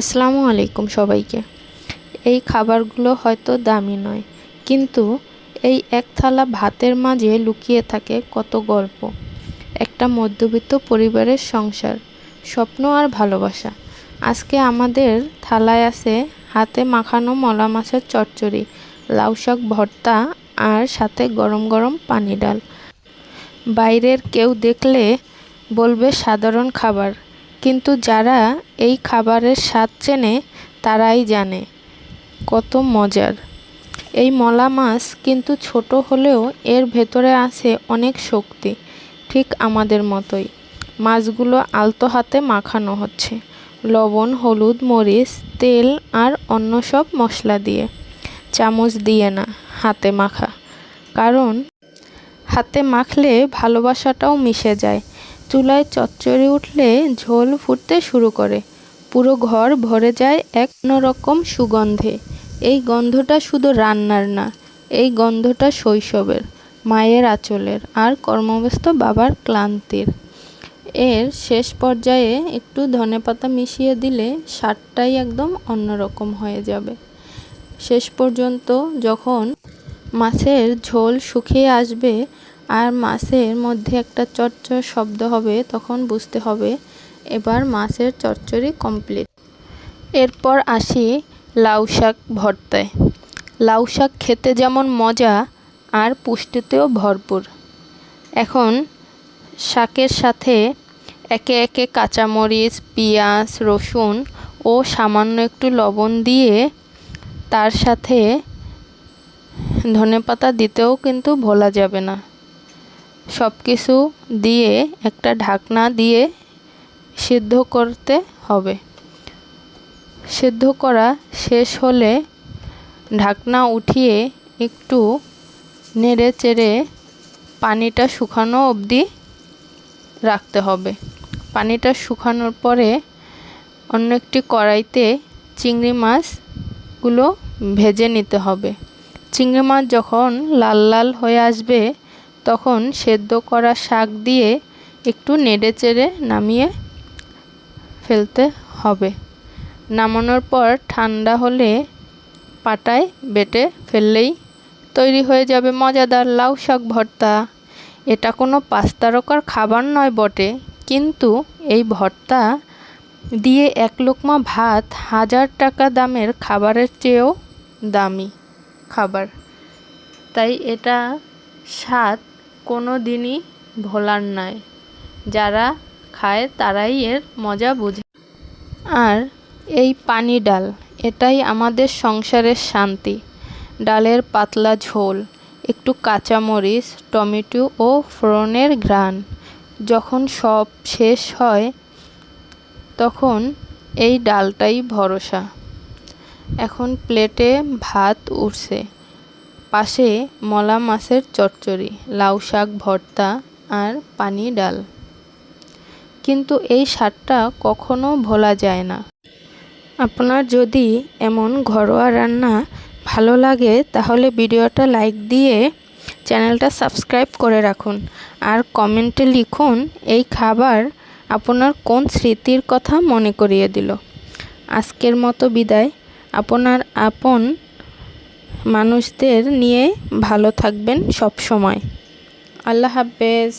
আসসালামু আলাইকুম সবাইকে। এই খাবারগুলো হয়তো দামি নয়, কিন্তু এই এক থালা ভাতের মাঝে লুকিয়ে থাকে কত গল্প। একটা মধ্যবিত্ত পরিবারের সংসার, স্বপ্ন আর ভালোবাসা। আজকে আমাদের থালায় আছে হাতে মাখানো মলা মাছের চচ্চড়ি, লাউ শাক ভর্তা আর সাথে গরম গরম পানি ডাল। বাইরের কেউ দেখলে বলবে সাধারণ খাবার কিন্তু যারা এই খাবারের স্বাদ চেনে, তারাই জানে। কত মজার। এই মলা মাছ কিন্তু ছোট হলেও এর ভেতরে আছে অনেক শক্তি, ঠিক আমাদের মতোই। মাছগুলো আলতো হাতে মাখানো হচ্ছে। লবণ, হলুদ, মরিচ, তেল আর অন্য সব মশলা দিয়ে। চামচ দিয়ে না, হাতে মাখা। কারণ হাতে মাখলে ভালোবাসাটাও মিশে যায়। চুলায় চচ্চড়ি উঠলে ঝোল ফুটতে শুরু করে। পুরো ঘর ভরে যায় এক অন্যরকম সুগন্ধে। এই গন্ধটা শুধু রান্নার না, এই গন্ধটা শৈশবের, মায়ের আঁচলের আর কর্মব্যস্ত বাবার ক্লান্তির। এর শেষ পর্যায়ে একটু ধনেপাতা মিশিয়ে দিলে স্বাদটাই একদম অন্যরকম হয়ে যাবে। শেষ পর্যন্ত যখন মাছের ঝোল শুকিয়ে আসবে আর মাছের মধ্যে একটা চটচর শব্দ হবে, তখন বুঝতে হবে এবার মাছের চচ্চড়ি কমপ্লিট এরপর আসি লাউ শাক ভর্তায়। লাউ শাক খেতে যেমন মজা, আর পুষ্টিতেও ভরপুর। এখন শাকের সাথে একে একে কাঁচামরিচ, পেঁয়াজ, রসুন ও সামান্য একটু লবণ দিয়ে তার সাথে ধনেপাতা দিতেও কিন্তু ভোলা যাবে না। সব কিছু দিয়ে, একটা ঢাকনা দিয়ে সিদ্ধ করতে হবে। সিদ্ধ করা শেষ হলে ঢাকনা উঠিয়ে একটু নেড়ে চেড়ে পানিটা শুকানো অবধি রাখতে হবে। পানিটা শুকানোর পরে অন্য একটি কড়াইতে চিংড়ি মাছগুলো ভেজে নিতে হবে। চিংড়ি মাছ যখন লাল লাল হয়ে আসবে তখন সেদ্ধ করা শাক দিয়ে একটু নেড়ে চেড়ে নামিয়ে ফেলতে হবে। নামানোর পর ঠান্ডা হলে পাটায় বেটে ফেললেই তৈরি হয়ে যাবে মজাদার লাউ শাক ভর্তা। এটা কোনো পাস্তারকার খাবার নয় বটে, কিন্তু এই ভর্তা দিয়ে এক লোকমা ভাত হাজার টাকা দামের খাবারের চেয়েও দামি খাবার। তাই এটা স্বাদ কোনো দিনই ভোলার নয় যারা খায় তারাই এর মজা বুঝে। আর এই পানি ডাল, এটাই আমাদের সংসারের শান্তি। ডালের পাতলা ঝোল, একটু কাঁচামরিচ, টমেটো ও ফোড়নের ঘ্রাণ। যখন সব শেষ হয়, তখন এই ডালটাই ভরসা। এখন প্লেটে ভাত উঠছে। পাশে মলা মাছের চচ্চড়ি, লাউ শাক, ভর্তা আর পানি ডাল। কিন্তু এই স্বাদটা কখনো ভোলা যায় না। আপনার যদি এমন ঘরোয়া রান্না ভালো লাগে, তাহলে ভিডিওটা লাইক দিয়ে চ্যানেলটা সাবস্ক্রাইব করে রাখুন আর কমেন্টে লিখুন এই খাবার আপনার কোন স্মৃতির কথা মনে করিয়ে দিল। আজকের মতো বিদায়। আপনার আপন মানুষদের নিয়ে ভালো থাকবেন সব সময়। আল্লাহ হাফেজ।